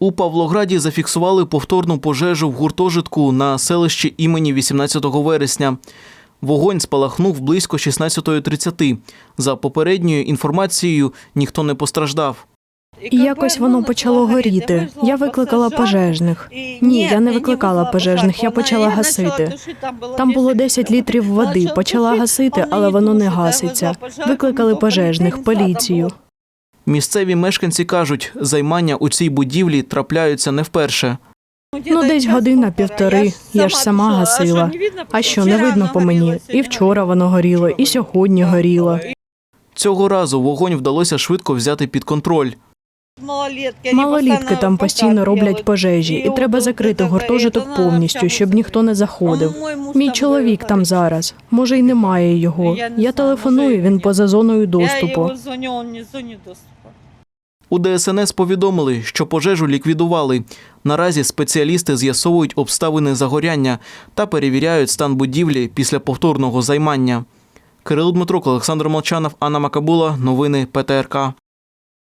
У Павлограді зафіксували повторну пожежу в гуртожитку на селищі імені 18 вересня. Вогонь спалахнув близько 16.30. За попередньою інформацією, ніхто не постраждав. І якось воно почало горіти. Я викликала пожежних. Ні, я не викликала пожежних, я почала гасити. Там було 10 літрів води, почала гасити, але воно не гаситься. Викликали пожежних, поліцію. Місцеві мешканці кажуть, займання у цій будівлі трапляються не вперше. Ну, десь година-півтори. Я ж сама гасила. А що, не видно по мені? І вчора воно горіло, і сьогодні горіло. Цього разу вогонь вдалося швидко взяти під контроль. Малолітки там постійно роблять пожежі, і треба закрити гуртожиток повністю, щоб ніхто не заходив. Мій чоловік там зараз. Може, й немає його. Я телефоную, він поза зоною доступу. У ДСНС повідомили, що пожежу ліквідували. Наразі спеціалісти з'ясовують обставини загоряння та перевіряють стан будівлі після повторного займання. Кирило Дмитрук, Олександр Молчанов, Анна Макабула. Новини ПТРК.